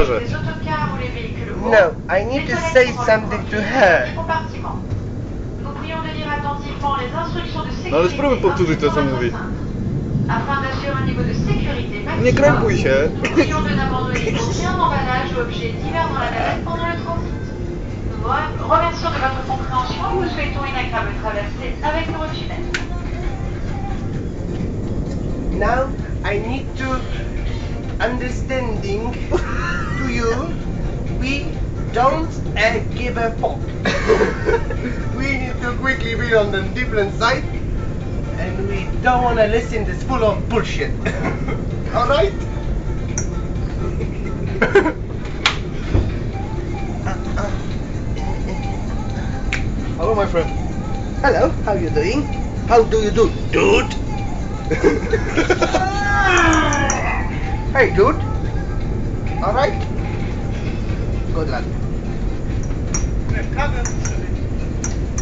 No, I need to say something to her. Ale spróbuj powtórzyć to, co mówi. Nie krępuj się. Remercions de votre compréhension. Et vous souhaitons une agréable traversée avec Now, I need to understanding to you. We don't uh, give a fuck. we need to quickly be on the different side, and we don't want to listen. to This full of bullshit. All right. Hello, my friend. Hello, how you doing? How do you do, dude? hey, dude. All right. Good luck. Kawę.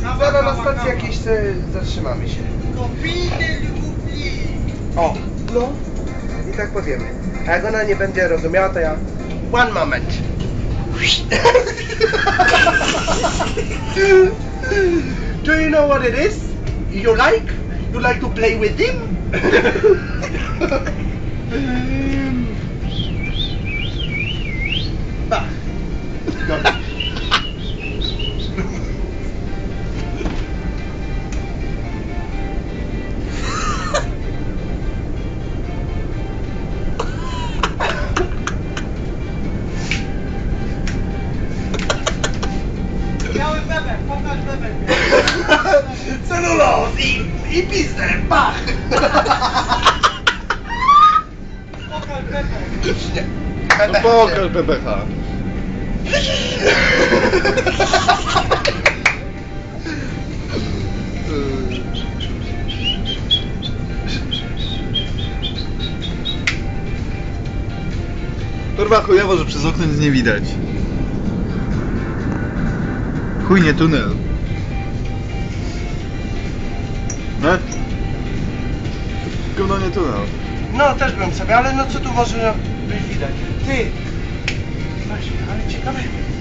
Kawa, Zaraz na stacji kawa. jakiejś e, zatrzymamy się. Kopijny lubi. O, no. I tak powiemy. A jak ona nie będzie rozumiała, to ja... One moment. Do you know what it is? You like? You like to play with him? No. Biały bebek, pokaż bebek. Celulose i, i pizdę, pach! Pokaż bebek. Nie. No pokaż BBH. Kurwa chujowo, że przez okno nic nie widać. Chuj nie tunel. No? Gówno nie tunel. No, też bym sobie, ale no co tu może być widać? Ty! Tá Calma aí.